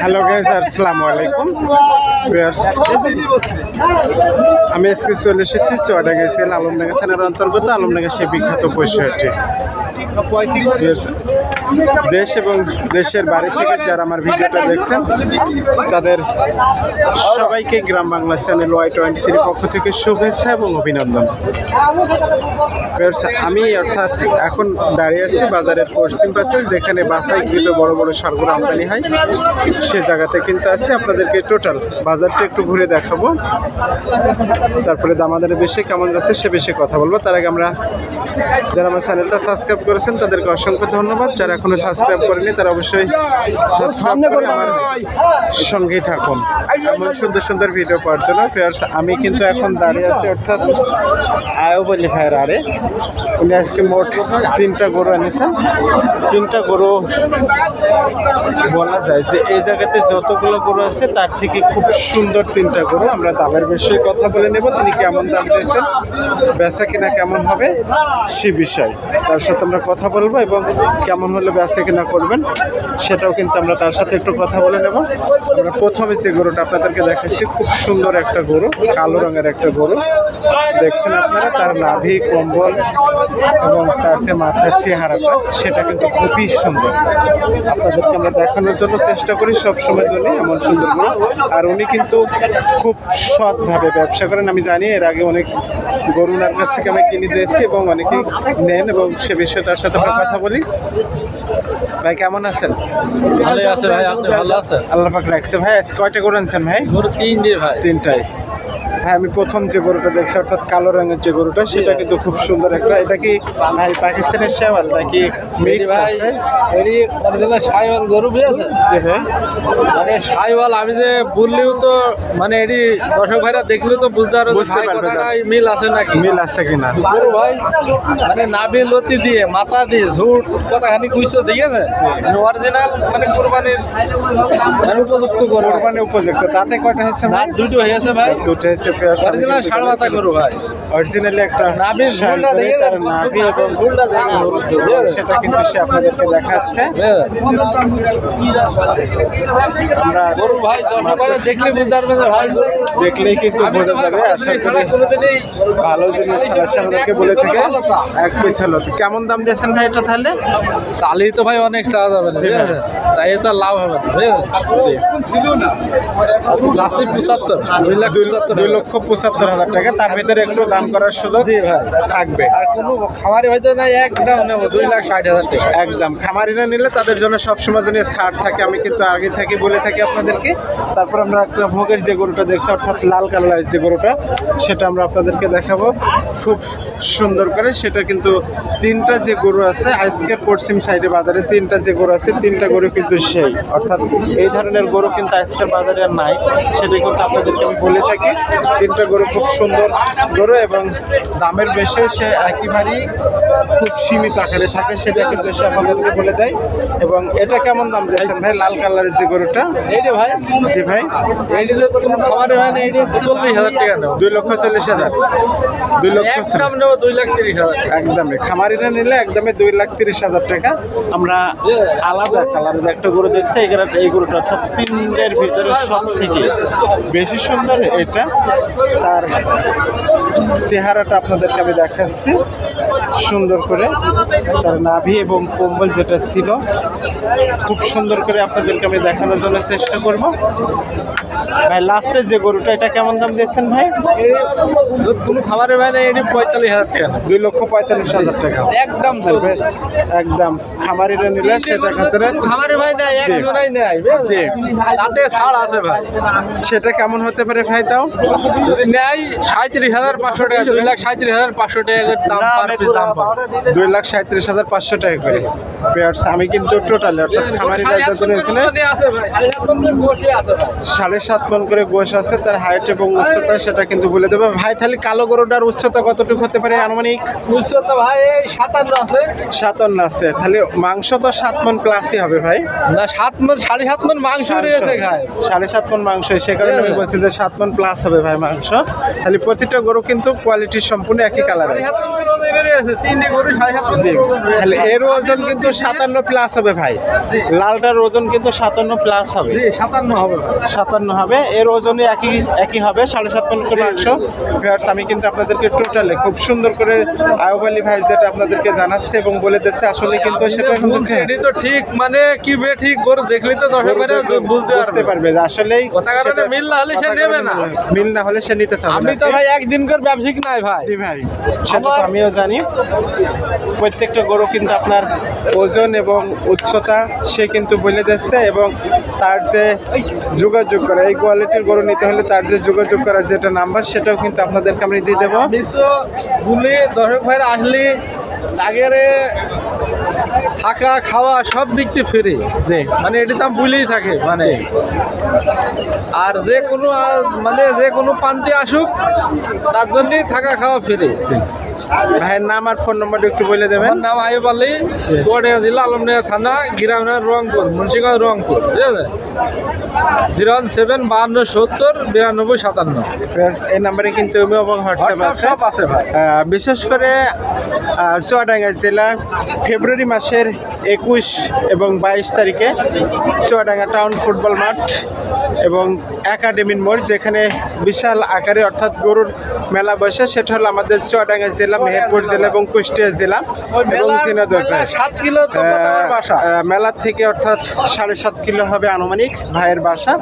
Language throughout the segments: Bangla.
হ্যালো গাইজ আসসালামু আলাইকুম। আমি আজকে চলে এসেছি চুয়াডাঙ্গা জেলা আলমডাঙ্গা থানার অন্তর্গত আলমডাঙ্গা সেই বিখ্যাত পরিষদটি দেশ এবং দেশের বাড়ি থেকে যারা আমার ভিডিওটা দেখছেন, তাদের সবাইকে Gram Bangla channel Y twenty three পক্ষ থেকে শুভেচ্ছা এবং অভিনন্দন। আমি অর্থাৎ এখন দাঁড়িয়ে আছি বাজারের পশ্চিম পাশে, যেখানে বাসায় গ্রিপে বড় বড় সারগুলো আমদানি হয়। সে জায়গাতে কিন্তু আছি। আপনাদেরকে টোটাল বাজারটা একটু ঘুরে দেখাবো। তারপরে দামাদের বেশি কেমন যাচ্ছে সে বেশি কথা বলব। তার আগে আমরা যারা আমার চ্যানেলটা সাবস্ক্রাইব করেছেন তাদেরকে অসংখ্য ধন্যবাদ। যারা এখনও সাবস্ক্রাইব করেনি তারা অবশ্যই সাবস্ক্রাইব করে আমার সঙ্গেই থাকুন। এমন সুন্দর সুন্দর ভিডিও পাওয়ার জন্য ফেয়ার্স আমি কিন্তু এখন দাঁড়িয়ে আছি অর্থাৎ আয়ো বলি ভাইয়ের আরে উনি আজকে মোট তিনটা গরু এনেছেন। তিনটা গরু বলা যায় যে এই জায়গাতে যতগুলো গরু আছে, তার থেকে খুব সুন্দর তিনটা গরু আমরা দামের বিষয়ে কথা বলে নেব, তিনি কেমন দাম দিয়েছেন, বেচা কিনা কেমন হবে সে বিষয়। তার সাথে আমরা কথা বলব এবং কেমন হলে বেচা কিনা করবেন, সেটাও কিন্তু আমরা তার সাথে একটু কথা বলে নেব। আমরা প্রথমে যে গরুটা আপনাদেরকে দেখাচ্ছি, খুব সুন্দর একটা গরু, কালো রঙের একটা গরু। দেখছেন আপনারা, তার নাভি কম্বল এবং তার যে মাথার চেহারাটা, সেটা কিন্তু খুবই সুন্দর। আপনাদেরকে আমরা দেখানোর জন্য চেষ্টা সবসময় জন্য এমন সুন্দর করে আর উনি কিন্তু খুব সৎভাবে ব্যবসা করেন। আমি জানি এর আগে অনেক গরু ওনার কাছ থেকে আমি কিনে দিয়েছি এবং অনেকেই নেন এবং সে বিষয়ে তার সাথে আমরা কথা বলি। ভাই কেমন আছেন? ভালো আছে ভাই আপনি ভালো আছেন? আল্লাহ পাক রাখছে। ভাই আজ কয়টা গরু আনছেন ভাই? গরু তিন ভাই। তিনটাই। হ্যাঁ আমি প্রথম যে গরুটা দেখছি অর্থাৎ কালো রঙের যে গরুটা সেটা কিন্তু খুব সুন্দর একটা এটা কি ভাই পাকিস্তানের শেওয়াল নাকি মিক্স আছে? অরিজিনাল সাইওয়াল গরু জি ভাই। মানে সাইওয়াল আমি যে বললেও তো মানে এটি দর্শক ভাইরা দেখলেও তো বুঝতে পারবে বুঝতে পারবে, মিল আছে নাকি? মিল আছে কিনা? গরু ভাই মানে নাভি লতি দিয়ে মাথা দিয়ে ঝুট কথাখানি কুইছো দিয়েছে অরিজিনাল মানে কোরবানির মানে উপযুক্ত গরু। উপযুক্ত তাতে কয়টা হচ্ছে ভাই? দুটো হয়েছে ভাই। দুটো হচ্ছে অরিজিনাল ষাড় মাথা গরু ভাই। অরিজিনালি একটা নাভির শাল দেখে নাভি এবং ঝুলটা দেখে সেটা কিন্তু সে আপনাদেরকে দেখাচ্ছে। হ্যাঁ। আমরা গরু ভাই দর্শক দেখলে বুঝতে পারবে ভাই দেখলেই কিন্তু বোঝা যাবে আশা করি ভালো জিনিস আমাদেরকে বলে থেকে এক পিস হলো কেমন দাম দিয়েছেন ভাই এটা তাহলে? চালিয়ে তো ভাই অনেক চাওয়া যাবে না চাইয়ে তো লাভ হবে না দুই লাখ দুই পঁচাত্তর দুই লক্ষ পঁচাত্তর হাজার টাকা। তার ভিতরে একটু দাম করার সুযোগ থাকবে। আর কোনো খামারি হয়তো নাই একদম নেব দুই লাখ ষাট হাজার টাকা। একদম। খামারিরা নিলে তাদের জন্য সবসময় জন্য ছাড় থাকে আমি কিন্তু আগে থেকে বলে থাকি আপনাদেরকে। তারপর আমরা একটা ভোগের যে গরুটা দেখছি অর্থাৎ লাল কালারের যে গরুটা সেটা আমরা আপনাদেরকে দেখাবো। খুব সুন্দর করে সেটা কিন্তু তিনটা যে গরু আছে আজকের পশ্চিম সাইডে বাজারে তিনটা যে গরু আছে তিনটা গরু কিন্তু সেই। অর্থাৎ এই ধরনের গরু কিন্তু আজকের বাজারে আর নাই সেটা কিন্তু আপনাদেরকে আমি বলে থাকি। তিনটা গরু খুব সুন্দর গরু এবং দামের বেশে সে একেবারেই খুব সীমিত আকারে থাকে সেটা কিন্তু সে আমাদেরকে বলে দেয়। এবং এটা কেমন দাম দিয়েছেন ভাই লাল কালারের যে গরুটা? ভাই। জি ভাই। দুই লক্ষ চল্লিশ হাজার। দুই লক্ষ একদম দুই লাখ তিরিশ হাজার টাকা। একদমই। খামারিরা নিলে একদমই দুই লাখ তিরিশ হাজার টাকা। আমরা আলাদা কালারের একটা গরু দেখছি এই গরুটা এই গরুটা অর্থাৎ তিনটের ভিতরে সব থেকে বেশি সুন্দর এটা। তার চেহারাটা আপনাদেরকে আমি দেখাচ্ছি। সুন্দর করে। তার নাভি এবং কম্বল যেটা ছিল খুব সুন্দর করে আপনাদেরকে আমি দেখানোর জন্য চেষ্টা করব। ভাই লাস্টে যে গরুটা এটা কেমন দাম দিয়েছেন ভাই? কোনো হয় না এটি পঁয়তাল্লিশ হাজার টাকা। দুই লক্ষ পঁয়তাল্লিশ হাজার টাকা। একদম একদম। খামারিরা নিলে সেটা খামারি ভাই নাই একজনাই জি। তাতে ছাড় আছে ভাই। সেটা কেমন হতে পারে ভাই তাও? যদি নেয় সাঁত্রিশ হাজার পাঁচশো টাকা দুই লাখ সাঁত্রিশ হাজার পাঁচশো টাকা করে দাম পার দাম দুই লাখ সাঁত্রিশ হাজার পাঁচশো টাকা করে। পেয়ার্স আমি কিন্তু টোটালি অর্থাৎ এখানে সাড়ে সাত মন করে গোশ আছে তার হাইট এবং উচ্চতা সেটা কিন্তু বলে দেবে। ভাই তাহলে কালো গরুটার উচ্চতা কতটুকু হতে পারে আনুমানিক? বুঝছ তো ভাই সাতান্ন আছে। সাতান্ন আছে তাহলে মাংস তো সাত মন প্লাসই হবে ভাই। না সাত মণ সাড়ে সাত মণ মাংস রয়েছে খায়। সাড়ে সাত মন মাংস সে কারণে আমি বলছি যে সাত মন প্লাস হবে ভাই। হয় মাংস। তাহলে প্রতিটা গরু কিন্তু কোয়ালিটি সম্পূর্ণ একই কালারের জি তাহলে এর ওজন কিন্তু সাতান্ন প্লাস হবে ভাই। লালটার ওজন কিন্তু সাতান্ন প্লাস হবে। সাতান্ন হবে সাতান্ন হবে। এর ওজনে একই একই হবে সাড়ে সাত পনেরো মাংস। ভিউয়ার্স আমি কিন্তু আপনাদেরকে টোটালে খুব সুন্দর করে আয়ুব আলী ভাই যেটা আপনাদেরকে জানাচ্ছে এবং বলে দিচ্ছে আসলে কিন্তু সেটা কিন্তু ঠিক মানে কি বে ঠিক গরু দেখলে তো ভাইরা বুঝতে পারবে। আসলেই মিল না হলে সে নেবে না। মিল না হলে সে নিতে চাবে আমি তো ভাই একদিনকার ব্যবসায়িক নাই ভাই। জি ভাই সেটা তো আমিও জানি। প্রত্যেকটা গরু কিন্তু আপনার ওজন এবং উচ্চতা সে কিন্তু বলে দিচ্ছে এবং তার যে যোগাযোগ করা এই কোয়ালিটির গরু নিতে হলে তার যে যোগাযোগ করার যেটা নাম্বার সেটাও কিন্তু আপনাদেরকে আমি দিয়ে দেবো। আমি তো বলি দর্শক ভাইরা আসলে আগেরে থাকা খাওয়া সব দিক থেকে ফেরে যে মানে এটি দাম ভুলেই থাকে মানে। আর যে কোনো মানে যে কোনো পান্তি আসুক তার জন্যই থাকা খাওয়া ফ্রি ভাইয়ের নাম আর ফোন নম্বরটা একটু বলে দেবেন। নাম আইব আলী চুয়াডিয়া জেলা আলমডিয়া থানা গ্রামের রংপুর মুন্সিগঞ্জ রংপুর ঠিক আছে? জিরো ওয়ান সেভেন বাহান্ন সত্তর বিরানব্বই সাতান্ন। এই নাম্বারে কিন্তু এবং হোয়াটসঅ্যাপ আছে। আছে ভাই। বিশেষ করে চুয়াডাঙ্গা জেলা ফেব্রুয়ারি মাসের একুশ এবং বাইশ তারিখে চুয়াডাঙ্গা টাউন ফুটবল মাঠ এবং একাডেমির মোড় যেখানে বিশাল আকারে অর্থাৎ গরুর মেলা বসে সেটা হলো আমাদের চুয়াডাঙ্গা জেলা মেহেরপুর জেলা এবং কুষ্টিয়া জেলা এবং মেলা মেলা থেকে অর্থাৎ সাড়ে সাত কিলো হবে আনুমানিক ভাইয়ের বাসা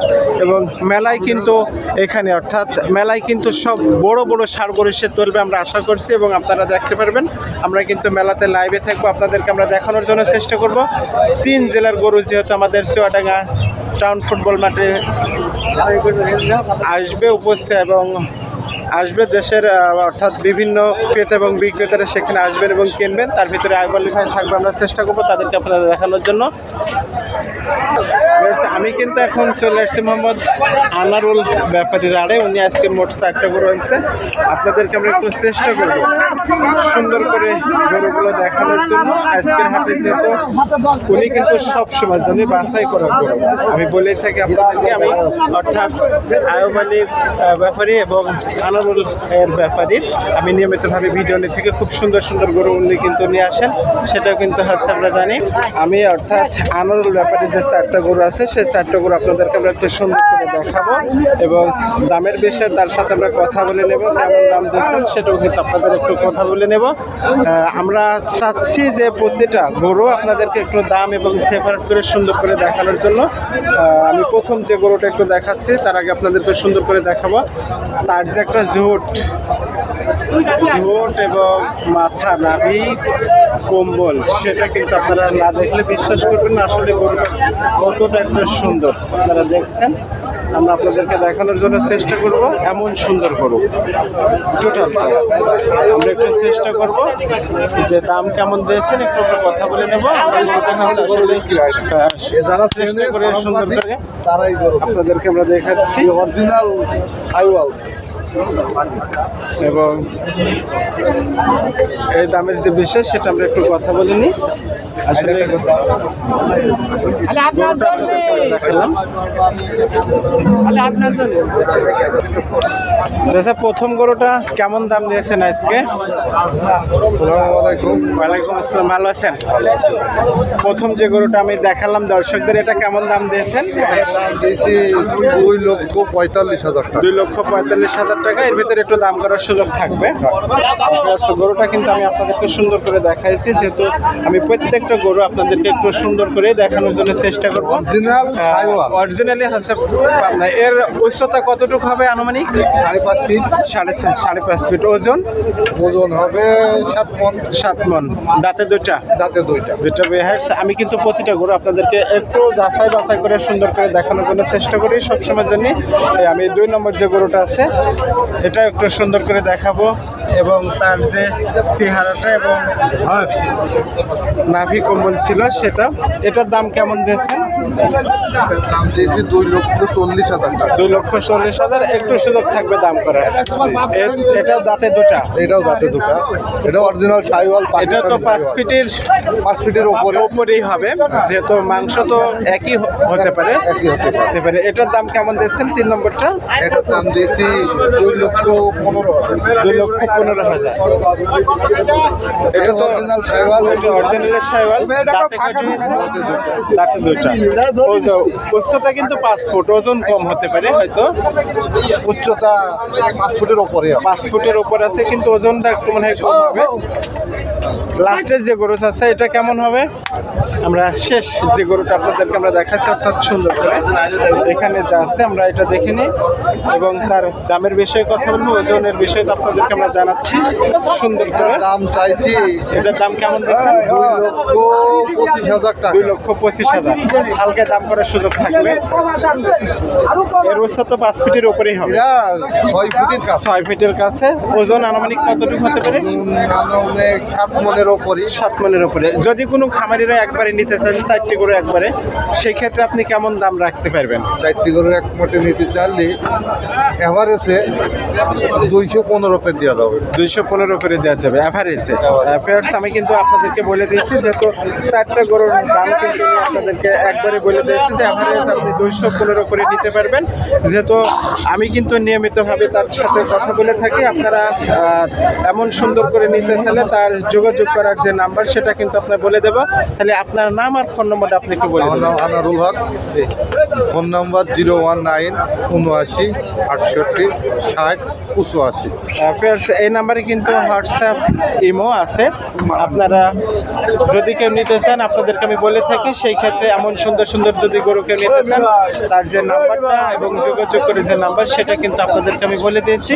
এবং মেলায় কিন্তু এখানে অর্থাৎ মেলায় কিন্তু সব বড় বড় সার গরিষ্ঠের তুলবে আমরা আশা করছি এবং আপনারা দেখতে পারবেন। আমরা কিন্তু মেলাতে লাইভে থাকব। আপনাদেরকে আমরা দেখানোর জন্য চেষ্টা করব। তিন জেলার গরু যেহেতু আমাদের চুয়াডাঙ্গা টাউন ফুটবল মাঠে আসবে উপস্থিত এবং আসবে দেশের অর্থাৎ বিভিন্ন ক্রেতা এবং বিক্রেতারা সেখানে আসবেন এবং কিনবেন। তার ভিতরে আইবলি ভাই থাকবে, আমরা চেষ্টা করব তাদেরকে আপনাদের দেখানোর জন্য। আমি কিন্তু এখন চলে আসছি মোহাম্মদ আনারুল ব্যাপারীর আড়ে। উনি আজকে মোট চারটা গরু আনছে আপনাদেরকে আমরা একটু চেষ্টা করব সুন্দর করে গরুগুলো দেখানোর জন্য। আজকের হাটে যেহেতু উনি কিন্তু সব সময় জন্য বাছাই করার গরু। আমি বলেই থাকি আপনাদেরকে, আমি অর্থাৎ আয়ব ব্যাপারী এবং আনারুল এর ব্যাপারী আমি নিয়মিতভাবে ভিডিও নিয়ে থেকে খুব সুন্দর সুন্দর গরু উনি কিন্তু নিয়ে আসেন, সেটাও কিন্তু হচ্ছে আমরা জানি। আমি অর্থাৎ আনারুল ব্যাপারে যে চারটা গরু আছে, সেই চারটা গরু আপনাদেরকে আমরা একটু সুন্দর করে দেখাবো এবং দামের বিষয়ে তার সাথে আমরা কথা বলে নেব, কেমন দাম দিচ্ছেন সেটাও কিন্তু আপনাদের একটু কথা বলে নেব। আমরা চাচ্ছি যে প্রতিটা গরু আপনাদেরকে একটু দাম এবং সেপারেট করে সুন্দর করে দেখানোর জন্য। আমি প্রথম যে গরুটা একটু দেখাচ্ছি, তার আগে আপনাদেরকে সুন্দর করে দেখাবো। তার যে একটা ঝোট ঝোট এবং মাথা নাভি কম্বল সেটা কিন্তু আপনারা না দেখলে বিশ্বাস করবেন না আসলে গরুটা কতটা একটা সুন্দর। আপনারা দেখছেন আমরা আপনাদেরকে দেখানোর জন্য চেষ্টা করব এমন সুন্দর গরু। টোটাল আমরা একটু চেষ্টা করব যে দাম কেমন দিয়েছেন একটু আমরা কথা বলে নেব। আসলে যারা চেষ্টা করে সুন্দর করে আপনাদেরকে আমরা দেখাচ্ছি। অরিজিনাল এবং এই দামের যে বিশেষ সেটা আমরা একটু কথা বলে নিই। আসলে গরুটা দেখালাম। প্রথম গরুটা কেমন দাম দিয়েছেন আজকে? ওয়ালাইকুম আসসালাম ভালো আছেন? প্রথম যে গরুটা আমি দেখালাম দর্শকদের এটা কেমন দাম দিয়েছেন? দিয়েছি দুই লক্ষ পঁয়তাল্লিশ হাজার টাকা। দুই লক্ষ পঁয়তাল্লিশ হাজার টাকা এর ভিতরে একটু দাম করার সুযোগ থাকবে। গরুটা কিন্তু আমি আপনাদেরকে সুন্দর করে দেখাইছি যেহেতু আমি প্রত্যেকটা গরু আপনাদেরকে একটু সুন্দর করে দেখানোর জন্য চেষ্টা করব। অরিজিনাল হচ্ছে এর উচ্চতা কতটুকু হবে আনুমানিক? সাড়ে পাঁচ ফিট। সাড়ে সাড়ে পাঁচ ফিট। ওজন? ওজন হবে সাত মন। সাত মন। দাঁতে দুইটা? দাঁতে দুইটা। দুটা বেহার আমি কিন্তু প্রতিটা গরু আপনাদেরকে একটু যাচাই বাছাই করে সুন্দর করে দেখানোর জন্য চেষ্টা করি সবসময়ের জন্য। আমি দুই নম্বর যে গরুটা আছে এটা একটু সুন্দর করে দেখাবো এবং তার যে চেহারাটা এবং নাভি কম্বল ছিল সেটা। এটার দাম কেমন দিয়েছেন? দাম দিয়েছি দুই লক্ষ চল্লিশ হাজার টাকা। দুই লক্ষ চল্লিশ হাজার একটু সুযোগ থাকবে দাম করার। এ- এটা দাঁতে দুটা। এটাও দাঁতে দুটা। এটা অরিজিনাল সাইওয়াল এটা তো পাঁচ ফিটের পাঁচ ফিটের ওপরে ওপরেই হবে। যেহেতু মাংস তো একই হতে পারে। একই হতে পারে। এটার দাম কেমন দিচ্ছেন তিন নম্বরটা। এটার দাম দিয়েছি দুই লক্ষ পনেরো হাজার। দুই লক্ষ পনেরো হাজার এটা তো অরিজিনাল। সাইওয়াল। এটা অরিজিনালের সাইওয়াল দাঁতে কয়টা দাঁতে দুইটা। উচ্চতা কিন্তু পাঁচ ফুট ওজন কম হতে পারে হয়তো। উচ্চতা পাঁচ ফুটের ওপরে। পাঁচ ফুটের উপর আছে কিন্তু ওজনটা একটু মনে হয় কম হবে। লাস্টের যে গরু আছে এটা কেমন হবে? আমরা শেষ যে গরুটা আপনাদেরকে আমরা দেখাচ্ছি অর্থাৎ সুন্দর করে। এখানে যা আছে আমরা এটা দেখে নিই। এবং তার দামের বিষয়ে কথা বলব ওজনের বিষয়ে আপনাদেরকে আমরা জানাচ্ছি। সুন্দর করে। দাম চাইছি। এটার দাম কেমন দিচ্ছেন দুই লক্ষ পঁচিশ হাজার টাকা। দুই লক্ষ পঁচিশ হাজার। হালকা দাম করার সুযোগ থাকবে। এর উচ্চতা তো পাঁচ ফিটের উপরেই হবে। ছয় ফুটের ছয় ফিটের কাছে। ওজন আনুমানিক কতটুকু হতে পারে? মনের ওপরই সাত মনের উপরে যদি কোনো খামারিরা একবারে নিতে চান চারটি গরু একবারে সেই ক্ষেত্রে আপনি কেমন দাম রাখতে পারবেন? চারটি গরু এক মোটে নিতে চাইলে এভারেজে দুইশো পনেরো পে দেওয়া যাবে। দুইশো পনেরো করে দেওয়া যাবে অ্যাভারেজে অ্যাফেয়ার্স আমি কিন্তু আপনাদেরকে বলে দিয়েছি যেহেতু চারটা গরুর দাম কিন্তু আমি আপনাদেরকে একবারে বলে দিয়েছি যে অ্যাভারেজ আপনি দুইশো পনেরো করে নিতে পারবেন। যেহেতু আমি কিন্তু নিয়মিতভাবে তার সাথে কথা বলে থাকি আপনারা এমন সুন্দর করে নিতে চাইলে তার যোগাযোগ করার যে নাম্বার সেটা কিন্তু আপনার বলে দেবো। তাহলে আপনার নাম আর ফোন নম্বরটা আপনি কি বলে আমার দেবেন। নাম Anarul Haque. Phone number zero one nine উনআশি আটষট্টি ষাট অ্যাফেয়ার্স এই নাম্বারে কিন্তু হোয়াটসঅ্যাপ ইমো আছে। আপনারা যদি কেউ নিতে চান আপনাদেরকে আমি বলে থাকি সেই ক্ষেত্রে এমন সুন্দর সুন্দর যদি গরু কেউ নিতে চান তার যে নাম্বারটা এবং যোগাযোগ করে যে নাম্বার সেটা কিন্তু আপনাদেরকে আমি বলে দিয়েছি।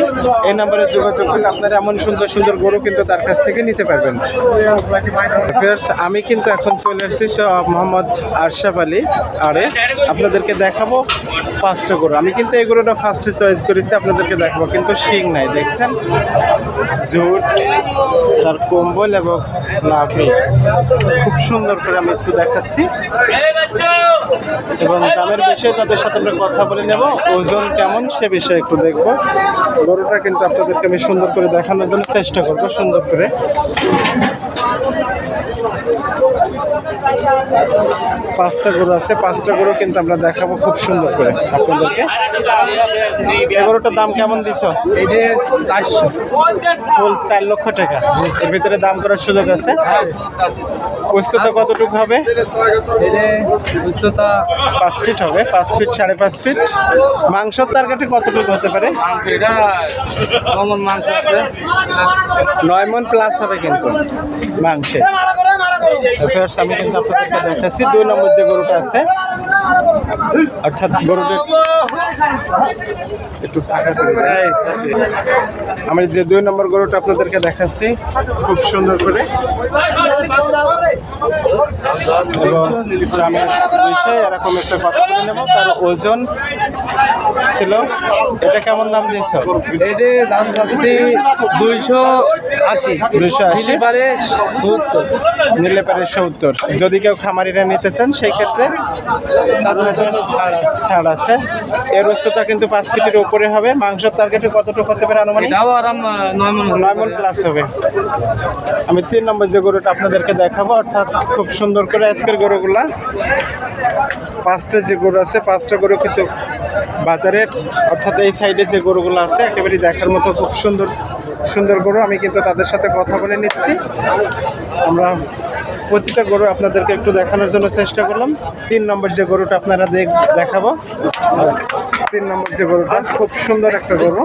এই নাম্বারে যোগাযোগ করলে আপনারা এমন সুন্দর সুন্দর গরু কিন্তু তার কাছ থেকে নিতে পারবেন। আমি কিন্তু এখন চলে এসেছি মোহাম্মদ আরশাফ আলী আরে, আপনাদেরকে দেখাবো পাঁচটা গরু। আমি কিন্তু এই গরুটা ফার্স্টে চয়েস করেছি, আপনাদেরকে দেখাবো। কিন্তু শিং নাই, দেখছেন? জুট, তার কম্বল এবং নাভি খুব সুন্দর করে আমি একটু দেখাচ্ছি। এবং দামের বিষয়ে তাদের সাথে আমরা কথা বলে নেব। ওজন কেমন, সে বিষয়ে একটু দেখব। গরুটা কিন্তু আপনাদেরকে আমি সুন্দর করে দেখানোর জন্য চেষ্টা করব, সুন্দর করে। পাঁচটা গরু আছে পাঁচটা গরু কিন্তু আমরা দেখাবো খুব সুন্দর করে আপনাদেরকে। এগারোটার গরুটার দাম কেমন দিছ? ফুল চার লক্ষ টাকা। এর ভিতরে দাম করার সুযোগ আছে? উচ্চতা কতটুকু হবে? উচ্চতা পাঁচ ফিট হবে পাঁচ ফিট সাড়ে পাঁচ ফিট। মাংসর টার্গেটে কতটুকু হতে পারে? এটা কমন মাংস আছে। নয় মন প্লাস হবে কিন্তু মাংসে আমি কিন্তু আপনাদেরকে দেখাচ্ছি দুই নম্বর যে গরুটা আছে অর্থাৎ গরুটা একটু ফাঁকা করে আমি যে দুই নম্বর গরুটা আপনাদেরকে দেখাচ্ছি খুব সুন্দর করে। এবং দামের বিষয়ে এরকম একটা কথা বলে নেব তার ওজন ছিল এটা কেমন দাম দিয়েছ? এটি দাম যাচ্ছে দুইশো আশি। দুইশো আশি? পারে সত্তর। নিলে পারে সত্তর। যদি কেউ খামারিরা নিতে চান সেই ক্ষেত্রে ছাড় আছে। এর উচ্চতা কিন্তু পাঁচ ফিটের উপরে হবে। মাংসের টার্গেটে কতটুকু হতে পারে আনুমানিক? মন নয় মন প্লাস হবে। আমি তিন নম্বর যে গরুটা আপনাদেরকে দেখাবো অর্থাৎ খুব সুন্দর করে আজকের গরুগুলা। পাঁচটা যে গরু আছে পাঁচটা গরু কিন্তু বাজারে। অর্থাৎ এই সাইডে যে গরুগুলো আছে একেবারে দেখার মতো খুব সুন্দর সুন্দর গরু। আমি কিন্তু তাদের সাথে কথা বলে নিচ্ছি। আমরা প্রতিটা গরু আপনাদেরকে একটু দেখানোর জন্য চেষ্টা করলাম। তিন নম্বর যে গরুটা আপনারা দেখ দেখাবো। তিন নম্বর যে গরুটা খুব সুন্দর একটা গরু।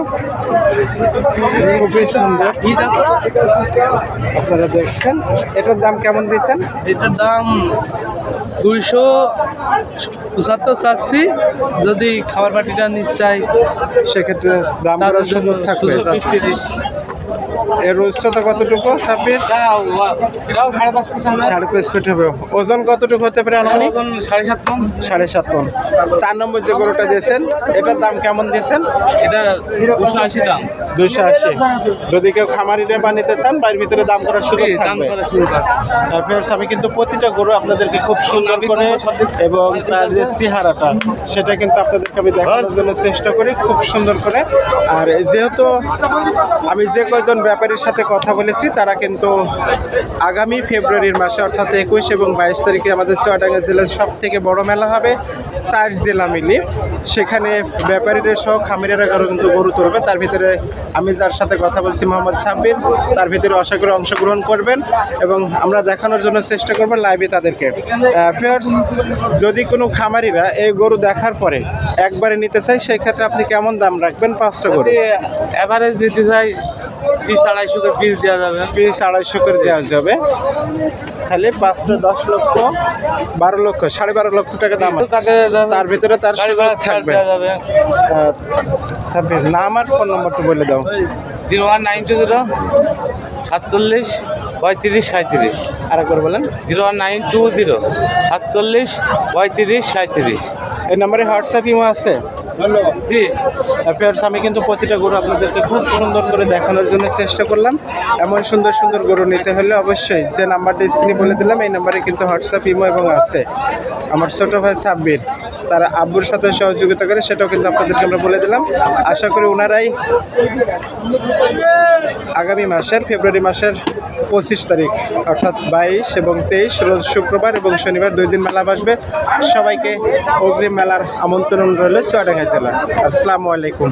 খুবই সুন্দর। আপনারা দেখছেন। এটার দাম কেমন দিয়েছেন? এটার দাম দুইশো পঁচাত্তর চাচ্ছি। যদি খাবার বাটিটা নিতে চাই সেক্ষেত্রে দাম সুযোগ থাকবে। আছে। এর উচ্চতা কতটুকু সাপের সাড়ে পাঁচ ফিট হবে। ওজন কতটুকু হতে পারে আনুমানিক? সাড়ে সাত পন সাড়ে সাত পন চার নম্বর যে গরুটা দিয়েছেন এটার দাম কেমন দিয়েছেন? এটা দুশো আশি দাম। দুশো আশি। যদি কেউ খামারিরে বানিতে চান বাড়ির ভিতরে দাম করার সুযোগ থাকবে। করা শুরু করে আমি কিন্তু প্রতিটা গরু আপনাদেরকে খুব সুন্দর করে এবং তার যে চেহারাটা সেটা কিন্তু আপনাদেরকে আমি দেখানোর জন্য চেষ্টা করি খুব সুন্দর করে। আর যেহেতু আমি যে কয়জন ব্যাপারীর সাথে কথা বলেছি, তারা কিন্তু আগামী ফেব্রুয়ারির মাসে, অর্থাৎ একুশ এবং বাইশ তারিখে আমাদের চুয়াডাঙ্গা জেলার সব থেকে বড় মেলা হবে। চার জেলা মিলি। সেখানে ব্যাপারীরা সহ খামিরেরা কারও কিন্তু গরু তুলবে। তার ভিতরে আমি যার সাথে কথা বলছি মোহাম্মদ সাব্বির তার ভিতরে আশা করে অংশগ্রহণ করবেন এবং আমরা দেখানোর জন্য চেষ্টা করব লাইভে তাদেরকে। ফিয়ার্স যদি কোনো খামারিরা এই গরু দেখার পরে একবারে নিতে চাই সেই ক্ষেত্রে আপনি কেমন দাম রাখবেন? পাঁচটা গরু। অ্যাভারেজ দিতে চাই পিস আড়াইশো করে পিস দেওয়া যাবে। পিস আড়াইশো করে দেওয়া যাবে। তাহলে পাঁচটা দশ লক্ষ বারো লক্ষ সাড়ে বারো লক্ষ টাকা দাম। তার ভিতরে তার থাকবে। সাব্বির নাম আর ফোন নম্বরটা বলে দাও। Zero one nine two zero সাতচল্লিশ পঁয়ত্রিশ সাঁত্রিশ আর একবার বলেন। Zero one nine two zero সাতচল্লিশ পঁয়ত্রিশ সাঁত্রিশ এই নাম্বারে হোয়াটসঅ্যাপ ইমো আছে? জি। অ্যাফেয়ার্স আমি কিন্তু প্রতিটা গরু আপনাদেরকে খুব সুন্দর করে দেখানোর জন্য চেষ্টা করলাম। এমন সুন্দর সুন্দর গরু নিতে হলে অবশ্যই যে নাম্বারটা স্ক্রিনে বলে দিলাম এই নাম্বারে কিন্তু হোয়াটসঅ্যাপ ইমো এবং আছে। আমার ছোটো ভাই সাব্বির তারা আব্বুর সাথে সহযোগিতা করে সেটাও কিন্তু আপনাদেরকে আমরা বলে দিলাম। আশা করি ওনারাই আগামী মাসের ফেব্রুয়ারি মাসের পঁচিশ তারিখ অর্থাৎ বাইশ এবং তেইশ রোজ শুক্রবার এবং শনিবার দুই দিন মেলা বসবে। সবাইকে অগ্রিম মেলার আমন্ত্রণ রইল চুয়াডাঙ্গা জেলা আসসালামু আলাইকুম।